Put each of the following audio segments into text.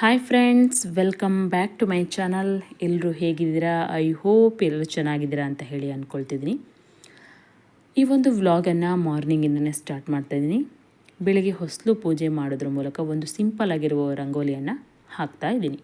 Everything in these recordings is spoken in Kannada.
Hi friends welcome back to my channel ಎಲ್ಲರೂ ಹೇಗಿದ್ದೀರಾ? ಐ ಹೋಪ್ ಎಲ್ಲರೂ ಚೆನ್ನಾಗಿದ್ದೀರಾ ಅಂತ ಹೇಳಿ ಅಂದ್ಕೊಳ್ತಿದ್ದೀನಿ ಈ ಒಂದು ವ್ಲಾಗನ್ನು ಮಾರ್ನಿಂಗಿಂದನೇ ಸ್ಟಾರ್ಟ್ ಮಾಡ್ತಾಯಿದ್ದೀನಿ ಬೆಳಗ್ಗೆ ಹೊಸಲು ಪೂಜೆ ಮಾಡೋದ್ರ ಮೂಲಕ ಒಂದು ಸಿಂಪಲ್ ಆಗಿರುವ ರಂಗೋಲಿಯನ್ನು ಹಾಕ್ತಾ ಇದ್ದೀನಿ.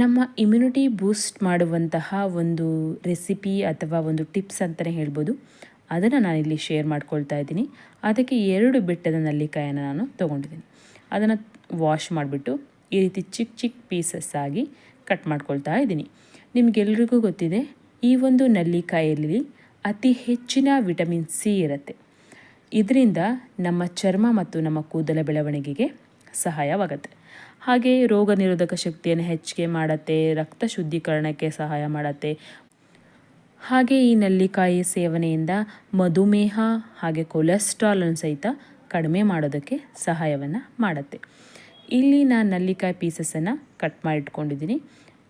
ನಮ್ಮ ಇಮ್ಯುನಿಟಿ ಬೂಸ್ಟ್ ಮಾಡುವಂತಹ ಒಂದು ರೆಸಿಪಿ ಅಥವಾ ಒಂದು ಟಿಪ್ಸ್ ಅಂತಲೇ ಹೇಳ್ಬೋದು. ಅದನ್ನು ನಾನಿಲ್ಲಿ ಶೇರ್ ಮಾಡ್ಕೊಳ್ತಾ ಇದ್ದೀನಿ. ಅದಕ್ಕೆ ಎರಡು ಬೆಟ್ಟದ ನಲ್ಲಿಕಾಯನ್ನು ನಾನು ತೊಗೊಂಡಿದ್ದೀನಿ. ಅದನ್ನು ವಾಶ್ ಮಾಡಿಬಿಟ್ಟು ಈ ರೀತಿ ಚಿಕ್ಕ ಚಿಕ್ಕ ಪೀಸಸ್ ಆಗಿ ಕಟ್ ಮಾಡ್ಕೊಳ್ತಾ ಇದ್ದೀನಿ. ನಿಮಗೆಲ್ರಿಗೂ ಗೊತ್ತಿದೆ, ಈ ಒಂದು ನಲ್ಲಿಕಾಯಲ್ಲಿ ಅತಿ ಹೆಚ್ಚಿನ ವಿಟಮಿನ್ ಸಿ ಇರುತ್ತೆ. ಇದರಿಂದ ನಮ್ಮ ಚರ್ಮ ಮತ್ತು ನಮ್ಮ ಕೂದಲ ಬೆಳವಣಿಗೆಗೆ ಸಹಾಯವಾಗುತ್ತೆ. ಹಾಗೆ ರೋಗ ನಿರೋಧಕ ಶಕ್ತಿಯನ್ನು ಹೆಚ್ಚಿಗೆ ಮಾಡುತ್ತೆ, ರಕ್ತ ಶುದ್ಧೀಕರಣಕ್ಕೆ ಸಹಾಯ ಮಾಡುತ್ತೆ. ಹಾಗೆ ಈ ನೆಲ್ಲಿಕಾಯಿ ಸೇವನೆಯಿಂದ ಮಧುಮೇಹ ಹಾಗೆ ಕೊಲೆಸ್ಟ್ರಾಲನ್ನು ಸಹಿತ ಕಡಿಮೆ ಮಾಡೋದಕ್ಕೆ ಸಹಾಯವನ್ನು ಮಾಡುತ್ತೆ. ಇಲ್ಲಿ ನಾನು ನಲ್ಲಿಕಾಯಿ ಪೀಸಸನ್ನು ಕಟ್ ಮಾಡಿಟ್ಕೊಂಡಿದ್ದೀನಿ.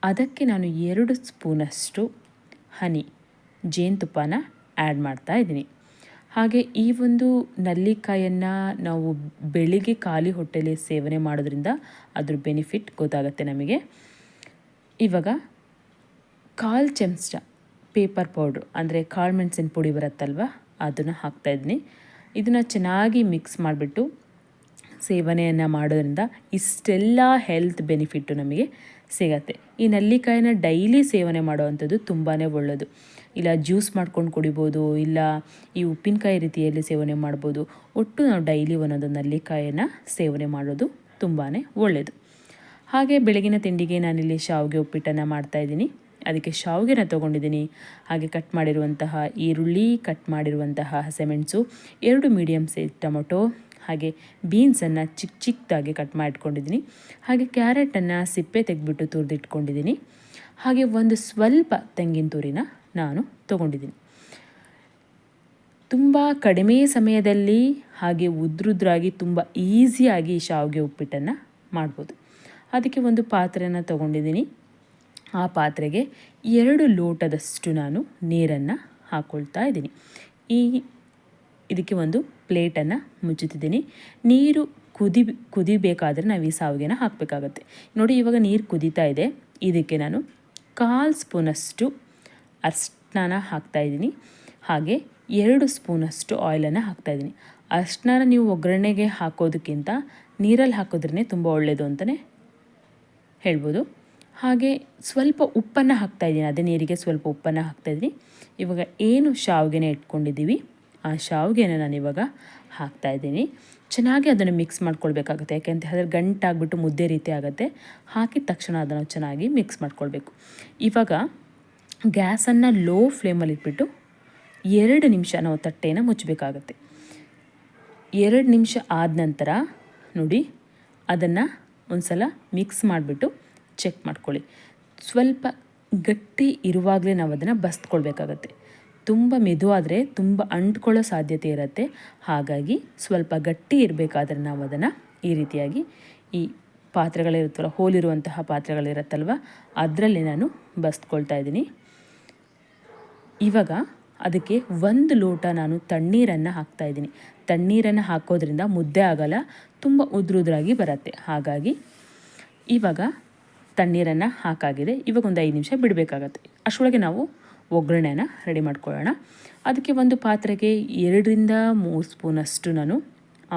ಅದಕ್ಕೆ ನಾನು ಎರಡು ಸ್ಪೂನಷ್ಟು ಹನಿ, ಜೇನುತುಪ್ಪನ ಆ್ಯಡ್ ಮಾಡ್ತಾ ಇದ್ದೀನಿ. ಹಾಗೆ ಈ ಒಂದು ನಲ್ಲಿಕಾಯನ್ನು ನಾವು ಬೆಳಿಗ್ಗೆ ಖಾಲಿ ಹೊಟ್ಟೆಲಿ ಸೇವನೆ ಮಾಡೋದ್ರಿಂದ ಅದ್ರ ಬೆನಿಫಿಟ್ ಗೊತ್ತಾಗುತ್ತೆ ನಮಗೆ. ಇವಾಗ ಕಾಲು ಚಮಚ ಪೇಪರ್ ಪೌಡ್ರ್, ಅಂದರೆ ಕಾಳು ಮೆಣಸಿನ ಪುಡಿ ಬರುತ್ತಲ್ವ, ಅದನ್ನು ಹಾಕ್ತಾಯಿದ್ದೀನಿ ಇದನ್ನು ಚೆನ್ನಾಗಿ ಮಿಕ್ಸ್ ಮಾಡಿಬಿಟ್ಟು ಸೇವನೆಯನ್ನು ಮಾಡೋದ್ರಿಂದ ಇಷ್ಟೆಲ್ಲ ಹೆಲ್ತ್ ಬೆನಿಫಿಟ್ಟು ನಮಗೆ ಸಿಗತ್ತೆ. ಈ ನೆಲ್ಲಿಕಾಯಿನ ಡೈಲಿ ಸೇವನೆ ಮಾಡುವಂಥದ್ದು ತುಂಬಾ ಒಳ್ಳೆಯದು ಇಲ್ಲ ಜ್ಯೂಸ್ ಮಾಡ್ಕೊಂಡು ಕುಡಿಬೋದು, ಇಲ್ಲ ಈ ಉಪ್ಪಿನಕಾಯಿ ರೀತಿಯಲ್ಲಿ ಸೇವನೆ ಮಾಡ್ಬೋದು, ಒಟ್ಟು ನಾವು ಡೈಲಿ ಒಂದೊಂದು ನೆಲ್ಲಿಕಾಯನ್ನು ಸೇವನೆ ಮಾಡೋದು ತುಂಬಾ ಒಳ್ಳೆಯದು ಹಾಗೆ ಬೆಳಗಿನ ತಿಂಡಿಗೆ ನಾನಿಲ್ಲಿ ಶಾವಿಗೆ ಉಪ್ಪಿಟ್ಟನ್ನು ಮಾಡ್ತಾಯಿದ್ದೀನಿ ಅದಕ್ಕೆ ಶಾವಿಗೆನ ತೊಗೊಂಡಿದ್ದೀನಿ. ಹಾಗೆ ಕಟ್ ಮಾಡಿರುವಂತಹ ಈರುಳ್ಳಿ ಕಟ್ ಮಾಡಿರುವಂತಹ ಹಸೆಮೆಣಸು, ಎರಡು ಮೀಡಿಯಮ್ ಸೈಜ್ ಟೊಮೊಟೊ ಹಾಗೆ ಬೀನ್ಸನ್ನು ಚಿಕ್ಕ ಚಿಕ್ಕದಾಗಿ ಕಟ್ ಮಾಡಿಟ್ಕೊಂಡಿದ್ದೀನಿ ಹಾಗೆ ಕ್ಯಾರೆಟನ್ನು ಸಿಪ್ಪೆ ತೆಗೆದ್ಬಿಟ್ಟು ತುರಿದಿಟ್ಕೊಂಡಿದ್ದೀನಿ. ಹಾಗೆ ಒಂದು ಸ್ವಲ್ಪ ತೆಂಗಿನ ತುರಿನ ನಾನು ತೊಗೊಂಡಿದ್ದೀನಿ. ತುಂಬ ಕಡಿಮೆ ಸಮಯದಲ್ಲಿ ಹಾಗೆ ಉದ್ರುದ್ರಾಗಿ ತುಂಬ ಈಸಿಯಾಗಿ ಶಾವಿಗೆ ಉಪ್ಪಿಟ್ಟನ್ನು ಮಾಡ್ಬೋದು. ಅದಕ್ಕೆ ಒಂದು ಪಾತ್ರೆನ ತೊಗೊಂಡಿದ್ದೀನಿ. ಆ ಪಾತ್ರೆಗೆ ಎರಡು ಲೋಟದಷ್ಟು ನಾನು ನೀರನ್ನು ಹಾಕ್ಕೊಳ್ತಾ ಇದ್ದೀನಿ. ಈ ಇದಕ್ಕೆ ಒಂದು ಪ್ಲೇಟನ್ನು ಮುಚ್ಚುತ್ತಿದ್ದೀನಿ. ನೀರು ಕುದಿ, ಕುದಿಬೇಕಾದ್ರೆ ನಾವು ಈ ಸಾವಿಗೆನ ಹಾಕಬೇಕಾಗತ್ತೆ. ನೋಡಿ ಇವಾಗ ನೀರು ಕುದೀತಾ ಇದೆ. ಇದಕ್ಕೆ ನಾನು ಕಾಲು ಸ್ಪೂನಷ್ಟು ಅರ್ಶಿನ ಹಾಕ್ತಾಯಿದ್ದೀನಿ ಹಾಗೆ ಎರಡು ಸ್ಪೂನಷ್ಟು ಆಯಿಲನ್ನು ಹಾಕ್ತಾಯಿದ್ದೀನಿ ಅರ್ಶನ ನೀವು ಒಗ್ಗರಣೆಗೆ ಹಾಕೋದಕ್ಕಿಂತ ನೀರಲ್ಲಿ ಹಾಕೋದ್ರೇ ತುಂಬ ಒಳ್ಳೆಯದು ಅಂತಲೇ ಹೇಳ್ಬೋದು. ಹಾಗೆ ಸ್ವಲ್ಪ ಉಪ್ಪನ್ನು ಹಾಕ್ತಾಯಿದ್ದೀನಿ ಅದೇ ನೀರಿಗೆ ಸ್ವಲ್ಪ ಉಪ್ಪನ್ನು ಹಾಕ್ತಾಯಿದ್ದೀನಿ ಇವಾಗ ಏನು ಶಾವಿಗೆನ ಇಟ್ಕೊಂಡಿದ್ದೀವಿ? ಆ ಶಾವಿಗೆನ ನಾನು ಇವಾಗ ಹಾಕ್ತಾಯಿದ್ದೀನಿ ಚೆನ್ನಾಗಿ ಅದನ್ನು ಮಿಕ್ಸ್ ಮಾಡ್ಕೊಳ್ಬೇಕಾಗುತ್ತೆ. ಯಾಕೆಂತ ಹೇಳಿದ್ರೆ ಗಂಟಾಗ್ಬಿಟ್ಟು ಮುದ್ದೆ ರೀತಿ ಆಗುತ್ತೆ. ಹಾಕಿದ ತಕ್ಷಣ ಅದನ್ನು ಚೆನ್ನಾಗಿ ಮಿಕ್ಸ್ ಮಾಡ್ಕೊಳ್ಬೇಕು. ಇವಾಗ ಗ್ಯಾಸನ್ನು ಲೋ ಫ್ಲೇಮಲ್ಲಿ ಇಟ್ಬಿಟ್ಟು ಎರಡು ನಿಮಿಷ ನಾವು ತಟ್ಟೆನ ಮುಚ್ಚಬೇಕಾಗತ್ತೆ. ಎರಡು ನಿಮಿಷ ಆದ ನಂತರ ನೋಡಿ, ಅದನ್ನು ಒಂದು ಸಲ ಮಿಕ್ಸ್ ಮಾಡಿಬಿಟ್ಟು ಚೆಕ್ ಮಾಡ್ಕೊಳ್ಳಿ. ಸ್ವಲ್ಪ ಗಟ್ಟಿ ಇರುವಾಗಲೇ ನಾವು ಅದನ್ನು ಬಸ್ಕೊಳ್ಬೇಕಾಗತ್ತೆ ತುಂಬ ಮೆದುವಾದರೆ ತುಂಬ ಅಂಟ್ಕೊಳ್ಳೋ ಸಾಧ್ಯತೆ ಇರುತ್ತೆ. ಹಾಗಾಗಿ ಸ್ವಲ್ಪ ಗಟ್ಟಿ ಇರಬೇಕಾದ್ರೆ ನಾವು ಅದನ್ನು ಈ ರೀತಿಯಾಗಿ ಈ ಪಾತ್ರೆಗಳಿರುತ್ತಲ್ಲ, ಹೋಲಿರುವಂತಹ ಪಾತ್ರೆಗಳಿರುತ್ತಲ್ವ, ಅದರಲ್ಲಿ ನಾನು ಬಸ್ಕೊಳ್ತಾ ಇದ್ದೀನಿ. ಇವಾಗ ಅದಕ್ಕೆ ಒಂದು ಲೋಟ ನಾನು ತಣ್ಣೀರನ್ನು ಹಾಕ್ತಾಯಿದ್ದೀನಿ ತಣ್ಣೀರನ್ನು ಹಾಕೋದ್ರಿಂದ ಮುದ್ದೆ ಆಗಲ್ಲ, ತುಂಬ ಉದ್ರುದ್ರಾಗಿ ಬರುತ್ತೆ. ಹಾಗಾಗಿ ಇವಾಗ ತಣ್ಣೀರನ್ನು ಹಾಕಾಗಿದೆ. ಇವಾಗ ಒಂದು ಐದು ನಿಮಿಷ ಬಿಡಬೇಕಾಗತ್ತೆ. ಅಷ್ಟರೊಳಗೆ ನಾವು ಒಗ್ಗರಣೆನ ರೆಡಿ ಮಾಡ್ಕೊಳ್ಳೋಣ. ಅದಕ್ಕೆ ಒಂದು ಪಾತ್ರೆಗೆ ಎರಡರಿಂದ ಮೂರು ಸ್ಪೂನಷ್ಟು ನಾನು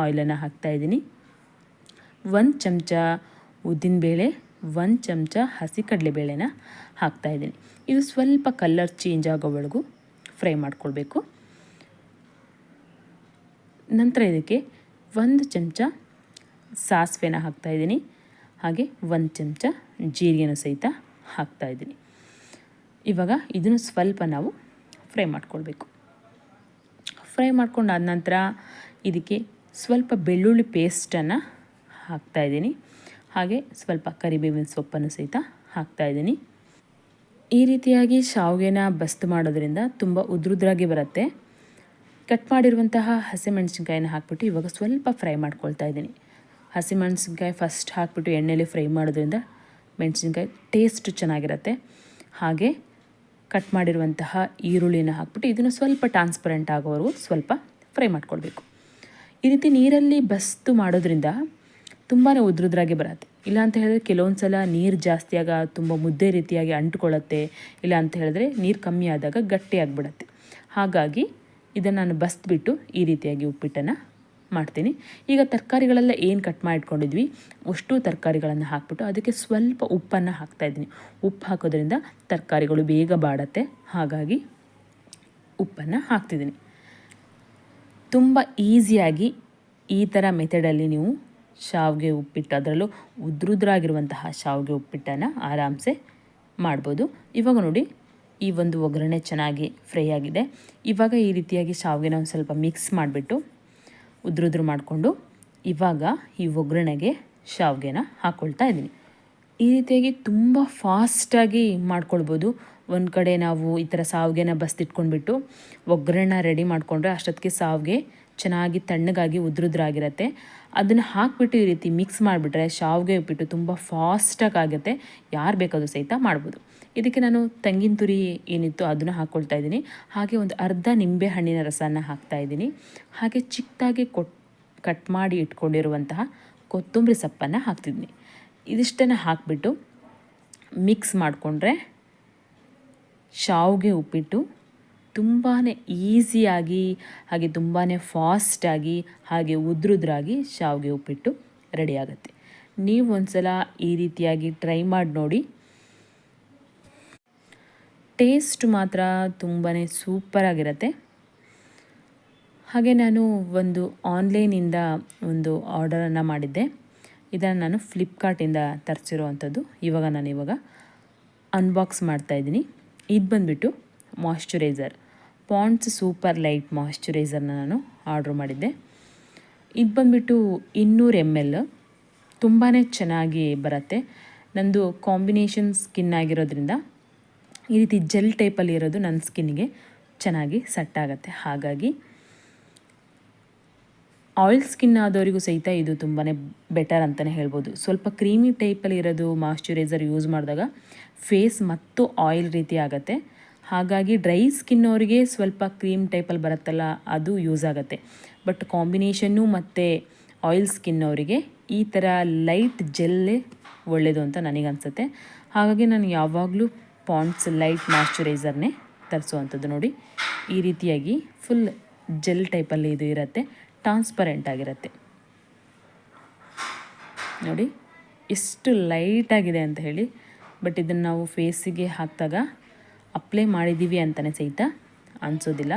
ಆಯಿಲನ್ನು ಹಾಕ್ತಾಯಿದ್ದೀನಿ ಒಂದು ಚಮಚ ಉದ್ದಿನಬೇಳೆ ಒಂದು ಚಮಚ ಹಸಿ ಕಡಲೆಬೇಳೆನ ಹಾಕ್ತಾಯಿದ್ದೀನಿ ಇದು ಸ್ವಲ್ಪ ಕಲರ್ ಚೇಂಜ್ ಆಗೋವರೆಗೂ ಫ್ರೈ ಮಾಡ್ಕೊಳ್ಬೇಕು. ನಂತರ ಇದಕ್ಕೆ ಒಂದು ಚಮಚ ಸಾಸಿವೆನ ಹಾಕ್ತಾಯಿದ್ದೀನಿ ಹಾಗೆ ಒಂದು ಚಮಚ ಜೀರಿಗೆನ ಸಹಿತ ಹಾಕ್ತಾಯಿದ್ದೀನಿ ಇವಾಗ ಇದನ್ನು ಸ್ವಲ್ಪ ನಾವು ಫ್ರೈ ಮಾಡ್ಕೊಳ್ಬೇಕು. ಫ್ರೈ ಮಾಡ್ಕೊಂಡಾದ ನಂತರ ಇದಕ್ಕೆ ಸ್ವಲ್ಪ ಬೆಳ್ಳುಳ್ಳಿ ಪೇಸ್ಟನ್ನು ಹಾಕ್ತಾಯಿದ್ದೀನಿ ಹಾಗೆ ಸ್ವಲ್ಪ ಕರಿಬೇವಿನ ಸೊಪ್ಪನ್ನು ಸಹಿತ ಹಾಕ್ತಾಯಿದ್ದೀನಿ ಈ ರೀತಿಯಾಗಿ ಶಾವಿಗೆನ ಬಸ್ತು ಮಾಡೋದ್ರಿಂದ ತುಂಬ ಉದ್ರುದ್ರಾಗಿ ಬರುತ್ತೆ. ಕಟ್ ಮಾಡಿರುವಂತಹ ಹಸಿಮೆಣಸಿನ್ಕಾಯಿನ ಹಾಕ್ಬಿಟ್ಟು ಇವಾಗ ಸ್ವಲ್ಪ ಫ್ರೈ ಮಾಡ್ಕೊಳ್ತಾ ಇದ್ದೀನಿ. ಹಸಿಮೆಣಸಿನ್ಕಾಯಿ ಫಸ್ಟ್ ಹಾಕ್ಬಿಟ್ಟು ಎಣ್ಣೆಯಲ್ಲಿ ಫ್ರೈ ಮಾಡೋದ್ರಿಂದ ಮೆಣಸಿನ್ಕಾಯಿ ಟೇಸ್ಟ್ ಚೆನ್ನಾಗಿರುತ್ತೆ. ಹಾಗೆ ಕಟ್ ಮಾಡಿರುವಂತಹ ಈರುಳ್ಳಿನ ಹಾಕ್ಬಿಟ್ಟು ಇದನ್ನು ಸ್ವಲ್ಪ ಟ್ರಾನ್ಸ್ಪರೆಂಟ್ ಆಗೋವರೆಗೂ ಸ್ವಲ್ಪ ಫ್ರೈ ಮಾಡ್ಕೊಳ್ಬೇಕು. ಈ ರೀತಿ ನೀರಲ್ಲಿ ಬಸ್ತು ಮಾಡೋದ್ರಿಂದ ತುಂಬಾ ಉದ್ರುದ್ರಾಗಿ ಬರುತ್ತೆ. ಇಲ್ಲ ಅಂತ ಹೇಳಿದ್ರೆ ಕೆಲವೊಂದು ಸಲ ನೀರು ಜಾಸ್ತಿ ಆಗ ತುಂಬ ಮುದ್ದೆ ರೀತಿಯಾಗಿ ಅಂಟ್ಕೊಳ್ಳುತ್ತೆ ಇಲ್ಲ ಅಂತ ಹೇಳಿದ್ರೆ ನೀರು ಕಮ್ಮಿ ಆದಾಗ ಗಟ್ಟಿಯಾಗಿಬಿಡತ್ತೆ ಹಾಗಾಗಿ ಇದನ್ನು ನಾನು ಬಸ್ಬಿಟ್ಟು ಈ ರೀತಿಯಾಗಿ ಉಪ್ಪಿಟ್ಟನ್ನು ಮಾಡ್ತೀನಿ. ಈಗ ತರಕಾರಿಗಳೆಲ್ಲ ಏನು ಕಟ್ ಮಾಡಿಟ್ಕೊಂಡಿದ್ವಿ? ಅಷ್ಟು ತರಕಾರಿಗಳನ್ನು ಹಾಕ್ಬಿಟ್ಟು ಅದಕ್ಕೆ ಸ್ವಲ್ಪ ಉಪ್ಪನ್ನು ಹಾಕ್ತಾಯಿದ್ದೀನಿ ಉಪ್ಪು ಹಾಕೋದ್ರಿಂದ ತರಕಾರಿಗಳು ಬೇಗ ಬಾಡತ್ತೆ. ಹಾಗಾಗಿ ಉಪ್ಪನ್ನು ಹಾಕ್ತಿದ್ದೀನಿ. ತುಂಬ ಈಸಿಯಾಗಿ ಈ ಥರ ಮೆಥಡಲ್ಲಿ ನೀವು ಶಾವಿಗೆ ಉಪ್ಪಿಟ್ಟು ಅದರಲ್ಲೂ ಉದ್ರುದ್ರಾಗಿರುವಂತಹ ಶಾವಿಗೆ ಉಪ್ಪಿಟ್ಟನ್ನು ಆರಾಮ್ಸೆ ಮಾಡ್ಬೋದು. ಇವಾಗ ನೋಡಿ, ಈ ಒಂದು ಒಗ್ಗರಣೆ ಚೆನ್ನಾಗಿ ಫ್ರೈ ಆಗಿದೆ. ಇವಾಗ ಈ ರೀತಿಯಾಗಿ ಶಾವಿಗೆನ ಒಂದು ಸ್ವಲ್ಪ ಮಿಕ್ಸ್ ಮಾಡಿಬಿಟ್ಟು ಉದ್ರುದ್ರು ಮಾಡಿಕೊಂಡು ಇವಾಗ ಈ ಒಗ್ಗರಣೆಗೆ ಶಾವಿಗೆನ ಹಾಕ್ಕೊಳ್ತಾ ಇದ್ದೀನಿ. ಈ ರೀತಿಯಾಗಿ ತುಂಬ ಫಾಸ್ಟಾಗಿ ಮಾಡ್ಕೊಳ್ಬೋದು. ಒಂದು ಕಡೆ ನಾವು ಈ ಥರ ಸಾವಿಗೆನ ಬಸ್ತಿಟ್ಕೊಂಡ್ಬಿಟ್ಟು ಒಗ್ಗರಣೆ ರೆಡಿ ಮಾಡಿಕೊಂಡ್ರೆ ಅಷ್ಟೊತ್ತಿಗೆ ಸಾವಿಗೆ ಚೆನ್ನಾಗಿ ತಣ್ಣಗಾಗಿ ಉದ್ರುದ್ರಾಗಿರುತ್ತೆ. ಅದನ್ನು ಹಾಕ್ಬಿಟ್ಟು ಈ ರೀತಿ ಮಿಕ್ಸ್ ಮಾಡಿಬಿಟ್ರೆ ಶಾವಿಗೆ ಉಪ್ಪಿಟ್ಟು ತುಂಬ ಫಾಸ್ಟಾಗಿ ಆಗುತ್ತೆ. ಯಾರು ಬೇಕಾದರೂ ಸಹಿತ ಮಾಡ್ಬೋದು. ಇದಕ್ಕೆ ನಾನು ತೆಂಗಿನ ತುರಿ ಏನಿತ್ತು ಅದನ್ನು ಹಾಕ್ಕೊಳ್ತಾ ಇದ್ದೀನಿ. ಹಾಗೆ ಒಂದು ಅರ್ಧ ನಿಂಬೆ ಹಣ್ಣಿನ ರಸನ ಹಾಕ್ತಾ ಇದ್ದೀನಿ. ಹಾಗೆ ಚಿಕ್ಕದಾಗಿ ಕೊಟ್, ಕಟ್ ಮಾಡಿ ಇಟ್ಕೊಂಡಿರುವಂತಹ ಕೊತ್ತಂಬರಿ ಸೊಪ್ಪನ್ನು ಹಾಕ್ತಿದ್ದೀನಿ. ಇದಿಷ್ಟನ್ನು ಹಾಕಿಬಿಟ್ಟು ಮಿಕ್ಸ್ ಮಾಡಿಕೊಂಡ್ರೆ ಶಾವಿಗೆ ಉಪ್ಪಿಟ್ಟು ತುಂಬಾ ಈಸಿಯಾಗಿ, ಹಾಗೆ ತುಂಬಾ ಫಾಸ್ಟಾಗಿ ಹಾಗೆ ಉದ್ರುದ್ರಾಗಿ ಶಾವಿಗೆ ಉಪ್ಪಿಟ್ಟು ರೆಡಿಯಾಗುತ್ತೆ ನೀವು ಒಂದು ಸಲ ಈ ರೀತಿಯಾಗಿ ಟ್ರೈ ಮಾಡಿ ನೋಡಿ. ಟೇಸ್ಟ್ ಮಾತ್ರ ತುಂಬಾ ಸೂಪರಾಗಿರತ್ತೆ ಹಾಗೆ ನಾನು ಒಂದು ಆನ್ಲೈನಿಂದ ಒಂದು ಆರ್ಡರನ್ನು ಮಾಡಿದ್ದೆ. ಇದನ್ನು ನಾನು ಫ್ಲಿಪ್ಕಾರ್ಟಿಂದ ತರಿಸಿರುವಂಥದ್ದು ಇವಾಗ ನಾನು ಇವಾಗ ಅನ್ಬಾಕ್ಸ್ ಮಾಡ್ತಾಯಿದ್ದೀನಿ ಇದು ಬಂದುಬಿಟ್ಟು ಮಾಯ್ಶ್ಚರೈಸರ್ ಪಾಂಡ್ಸ್ ಸೂಪರ್ ಲೈಟ್ ಮಾಯ್ಶ್ಚರೈಸರ್ನ ನಾನು ಆರ್ಡ್ರ್ ಮಾಡಿದ್ದೆ. ಇದು ಬಂದುಬಿಟ್ಟು ಇನ್ನೂರು ಎಂ ಎಲ್ ತುಂಬಾ ಚೆನ್ನಾಗಿ ಬರುತ್ತೆ. ನಂದು ಕಾಂಬಿನೇಷನ್ ಸ್ಕಿನ್ ಆಗಿರೋದ್ರಿಂದ ಈ ರೀತಿ ಜೆಲ್ ಟೈಪಲ್ಲಿ ಇರೋದು ನನ್ನ ಸ್ಕಿನ್ನಿಗೆ ಚೆನ್ನಾಗಿ ಸೆಟ್ ಆಗುತ್ತೆ. ಹಾಗಾಗಿ ಆಯಿಲ್ ಸ್ಕಿನ್ ಆದವರಿಗೂ ಸಹಿತ ಇದು ತುಂಬಾ ಬೆಟರ್ ಅಂತಲೇ ಹೇಳ್ಬೋದು. ಸ್ವಲ್ಪ ಕ್ರೀಮಿ ಟೈಪಲ್ಲಿ ಇರೋದು ಮಾಯ್ಶ್ಚರೈಸರ್ ಯೂಸ್ ಮಾಡಿದಾಗ ಫೇಸ್ ಮತ್ತು ಆಯಿಲ್ ರೀತಿ ಆಗುತ್ತೆ. ಹಾಗಾಗಿ ಡ್ರೈ ಸ್ಕಿನ್ ಅವರಿಗೆ ಸ್ವಲ್ಪ ಕ್ರೀಮ್ ಟೈಪಲ್ಲಿ ಬರುತ್ತಲ್ಲ, ಅದು ಯೂಸ್ ಆಗುತ್ತೆ. ಬಟ್ ಕಾಂಬಿನೇಷನ್ನು ಮತ್ತು ಆಯಿಲ್ ಸ್ಕಿನ್ ಅವರಿಗೆ ಈ ಥರ ಲೈಟ್ ಜೆಲ್ಲೇ ಒಳ್ಳೆಯದು ಅಂತ ನನಗನ್ಸುತ್ತೆ. ಹಾಗಾಗಿ ನಾನು ಯಾವಾಗಲೂ ಪಾಂಡ್ಸ್ ಲೈಟ್ ಮಾಯ್ಶ್ಚರೈಸರ್ನೇ ತರಿಸುವಂಥದ್ದು ನೋಡಿ. ಈ ರೀತಿಯಾಗಿ ಫುಲ್ ಜೆಲ್ ಟೈಪಲ್ಲಿ ಇದು ಇರುತ್ತೆ, ಟ್ರಾನ್ಸ್ಪರೆಂಟ್ ಆಗಿರುತ್ತೆ. ನೋಡಿ, ಎಷ್ಟು ಲೈಟಾಗಿದೆ ಅಂತ ಹೇಳಿ. ಬಟ್ ಇದನ್ನು ನಾವು ಫೇಸಿಗೆ ಹಾಕಿದಾಗ ಅಪ್ಲೈ ಮಾಡಿದ್ದೀವಿ ಅಂತಲೇ ಸಹಿತ ಅನಿಸೋದಿಲ್ಲ.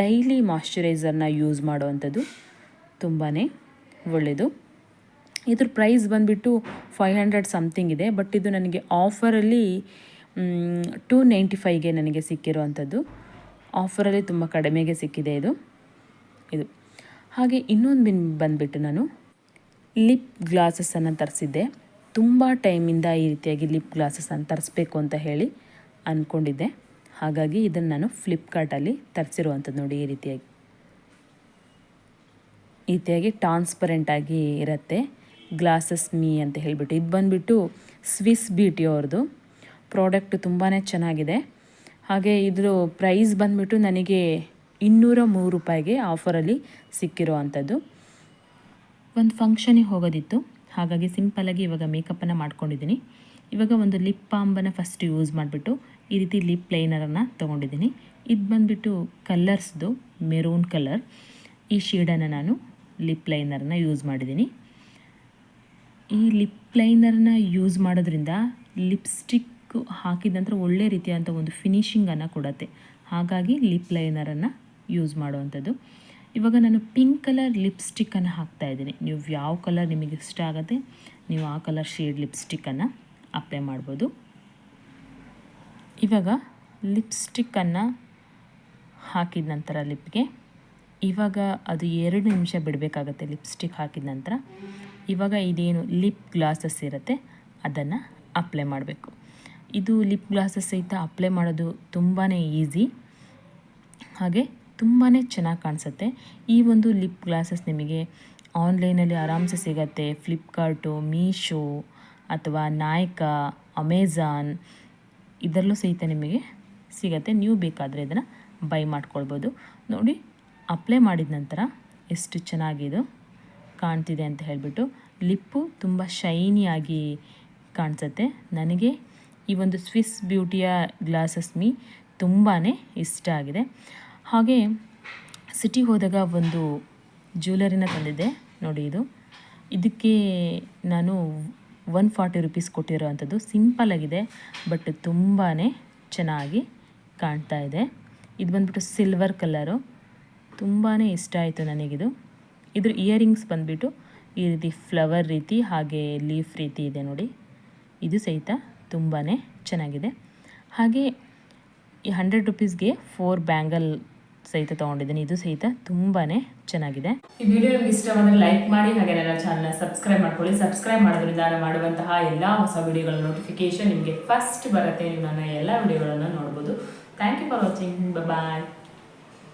ಡೈಲಿ ಮಾಯ್ಶ್ಚರೈಸರ್ನ ಯೂಸ್ ಮಾಡುವಂಥದ್ದು ತುಂಬಾ ಒಳ್ಳೆಯದು ಇದ್ರ ಪ್ರೈಸ್ ಬಂದುಬಿಟ್ಟು ಫೈವ್ ಹಂಡ್ರೆಡ್ ಸಮಥಿಂಗ್ ಇದೆ. ಬಟ್ ಇದು ನನಗೆ ಆಫರಲ್ಲಿ ಟೂ ನೈಂಟಿ ಫೈವ್ಗೆ ನನಗೆ ಸಿಕ್ಕಿರುವಂಥದ್ದು. ಆಫರಲ್ಲಿ ತುಂಬ ಕಡಿಮೆಗೆ ಸಿಕ್ಕಿದೆ ಇದು. ಇದು. ಹಾಗೆ ಇನ್ನೊಂದು ಬಿನ್ ಬಂದುಬಿಟ್ಟು ನಾನು ಲಿಪ್ ಗ್ಲಾಸಸನ್ನು ತರಿಸಿದ್ದೆ. ತುಂಬ ಟೈಮಿಂದ ಈ ರೀತಿಯಾಗಿ ಲಿಪ್ ಗ್ಲಾಸಸನ್ನು ತರಿಸ್ಬೇಕು ಅಂತ ಹೇಳಿ ಅಂದ್ಕೊಂಡಿದ್ದೆ. ಹಾಗಾಗಿ ಇದನ್ನು ನಾನು ಫ್ಲಿಪ್ಕಾರ್ಟಲ್ಲಿ ತರಿಸಿರುವಂಥದ್ದು ನೋಡಿ ಈ ರೀತಿಯಾಗಿ. ಈ ರೀತಿಯಾಗಿ ಟ್ರಾನ್ಸ್ಪರೆಂಟಾಗಿ ಇರುತ್ತೆ. ಗ್ಲಾಸಸ್ ಮೀ ಅಂತ ಹೇಳಿಬಿಟ್ಟು. ಇದು ಬಂದುಬಿಟ್ಟು ಸ್ವಿಸ್ ಬ್ಯೂಟಿ ಅವ್ರದ್ದು. ಪ್ರಾಡಕ್ಟ್ ತುಂಬಾ ಚೆನ್ನಾಗಿದೆ. ಹಾಗೆ ಇದ್ರ ಪ್ರೈಸ್ ಬಂದುಬಿಟ್ಟು ನನಗೆ ಇನ್ನೂರ ಮೂರು ರೂಪಾಯಿಗೆ ಆಫರಲ್ಲಿ ಸಿಕ್ಕಿರೋ ಅಂಥದ್ದು ಒಂದು ಫಂಕ್ಷನಿಗೆ ಹೋಗೋದಿತ್ತು. ಹಾಗಾಗಿ ಸಿಂಪಲಾಗಿ ಇವಾಗ ಮೇಕಪ್ಪನ್ನು ಮಾಡ್ಕೊಂಡಿದ್ದೀನಿ. ಇವಾಗ ಒಂದು ಲಿಪ್ ಬಾಂಬನ್ನು ಫಸ್ಟ್ ಯೂಸ್ ಮಾಡಿಬಿಟ್ಟು ಈ ರೀತಿ ಲಿಪ್ ಲೈನರನ್ನು ತೊಗೊಂಡಿದ್ದೀನಿ. ಇದು ಬಂದುಬಿಟ್ಟು ಕಲರ್ಸ್ದು ಮೆರೂನ್ ಕಲರ್. ಈ ಶೇಡನ್ನು ನಾನು ಲಿಪ್ ಲೈನರನ್ನ ಯೂಸ್ ಮಾಡಿದ್ದೀನಿ. ಈ ಲಿಪ್ ಲೈನರ್ನ ಯೂಸ್ ಮಾಡೋದ್ರಿಂದ ಲಿಪ್ಸ್ಟಿಕ್ ಹಾಕಿದ ನಂತರ ಒಳ್ಳೆ ರೀತಿಯಾದಂಥ ಒಂದು ಫಿನಿಶಿಂಗನ್ನು ಕೊಡುತ್ತೆ. ಹಾಗಾಗಿ ಲಿಪ್ ಲೈನರನ್ನು ಯೂಸ್ ಮಾಡುವಂಥದ್ದು. ಇವಾಗ ನಾನು ಪಿಂಕ್ ಕಲರ್ ಲಿಪ್ಸ್ಟಿಕ್ಕನ್ನು ಹಾಕ್ತಾ ಇದ್ದೀನಿ. ನೀವು ಯಾವ ಕಲರ್ ನಿಮಗೆ ಇಷ್ಟ ಆಗುತ್ತೆ, ನೀವು ಆ ಕಲರ್ ಶೇಡ್ ಲಿಪ್ಸ್ಟಿಕ್ಕನ್ನು ಅಪ್ಲೈ ಮಾಡ್ಬೋದು. ಇವಾಗ ಲಿಪ್ಸ್ಟಿಕ್ಕನ್ನು ಹಾಕಿದ ನಂತರ ಲಿಪ್ಗೆ ಇವಾಗ ಅದು ಎರಡು ನಿಮಿಷ ಬಿಡಬೇಕಾಗತ್ತೆ ಲಿಪ್ಸ್ಟಿಕ್ ಹಾಕಿದ ನಂತರ. ಇವಾಗ ಇದೇನು ಲಿಪ್ ಗ್ಲಾಸಸ್ ಇರುತ್ತೆ, ಅದನ್ನು ಅಪ್ಲೈ ಮಾಡಬೇಕು. ಇದು ಲಿಪ್ ಗ್ಲಾಸಸ್ ಸಹಿತ ಅಪ್ಲೈ ಮಾಡೋದು ತುಂಬಾ ಈಸಿ ಹಾಗೆ ತುಂಬಾ ಚೆನ್ನಾಗಿ ಕಾಣಿಸುತ್ತೆ. ಈ ಒಂದು ಲಿಪ್ ಗ್ಲಾಸಸ್ ನಿಮಗೆ ಆನ್ಲೈನಲ್ಲಿ ಆರಾಮ್ಸೆ ಸಿಗತ್ತೆ. ಫ್ಲಿಪ್ಕಾರ್ಟು ಮೀಶೋ ಅಥವಾ ನಾಯ್ಕ ಅಮೆಝಾನ್ ಇದರಲ್ಲೂ ಸಹಿತ ನಿಮಗೆ ಸಿಗತ್ತೆ. ನೀವು ಬೇಕಾದರೆ ಇದನ್ನು ಬೈ ಮಾಡ್ಕೊಳ್ಬೋದು. ನೋಡಿ ಅಪ್ಲೈ ಮಾಡಿದ ನಂತರ ಎಷ್ಟು ಚೆನ್ನಾಗಿದು ಕಾಣ್ತಿದೆ ಅಂತ ಹೇಳಿಬಿಟ್ಟು ಲಿಪ್ಪು ತುಂಬ ಶೈನಿಯಾಗಿ ಕಾಣಿಸುತ್ತೆ. ನನಗೆ ಈ ಒಂದು ಸ್ವಿಸ್ ಬ್ಯೂಟಿಯ ಗ್ಲಾಸಸ್ ಮೀ ತುಂಬಾ ಇಷ್ಟ ಆಗಿದೆ. ಹಾಗೆ ಸಿಟಿಗೆ ಹೋದಾಗ ಒಂದು ಜ್ಯುವೆಲರಿನ ತಂದಿದ್ದೆ. ನೋಡಿ ಇದು. ಇದಕ್ಕೆ ನಾನು ಒನ್ ಫಾರ್ಟಿ ರುಪೀಸ್ ಕೊಟ್ಟಿರೋ ಅಂಥದ್ದು ಸಿಂಪಲ್ಲಾಗಿದೆ ಬಟ್ ತುಂಬಾ ಚೆನ್ನಾಗಿ ಕಾಣ್ತಾ ಇದೆ. ಇದು ಬಂದ್ಬಿಟ್ಟು ಸಿಲ್ವರ್ ಕಲರು. ತುಂಬಾ ಇಷ್ಟ ಆಯಿತು ನನಗಿದು. ಇದ್ರ ಇಯರಿಂಗ್ಸ್ ಬಂದುಬಿಟ್ಟು ಈ ರೀತಿ ಫ್ಲವರ್ ರೀತಿ ಹಾಗೆ ಲೀಫ್ ರೀತಿ ಇದೆ ನೋಡಿ. ಇದು ಸಹಿತ ತುಂಬಾ ಚೆನ್ನಾಗಿದೆ. ಹಾಗೆ ಈ ಹಂಡ್ರೆಡ್ ರುಪೀಸ್ಗೆ ಫೋರ್ ಬ್ಯಾಂಗಲ್ ಸಹಿತ ತೊಗೊಂಡಿದ್ದೀನಿ. ಇದು ಸಹಿತ ತುಂಬಾ ಚೆನ್ನಾಗಿದೆ. ಈ ವಿಡಿಯೋ ನಿಮ್ಗೆ ಇಷ್ಟವಾದರೆ ಲೈಕ್ ಮಾಡಿ ಹಾಗೆ ನನ್ನ ಚಾನಲ್ನ ಸಬ್ಸ್ಕ್ರೈಬ್ ಮಾಡ್ಕೊಳ್ಳಿ. ಸಬ್ಸ್ಕ್ರೈಬ್ ಮಾಡೋದ್ರಿಂದ ನಾನು ಮಾಡುವಂತಹ ಎಲ್ಲ ಹೊಸ ವಿಡಿಯೋಗಳ ನೋಟಿಫಿಕೇಶನ್ ನಿಮಗೆ ಫಸ್ಟ್ ಬರುತ್ತೆ. ನೀವು ನನ್ನ ಎಲ್ಲ ವಿಡಿಯೋಗಳನ್ನು ನೋಡ್ಬೋದು. Thank you for watching bye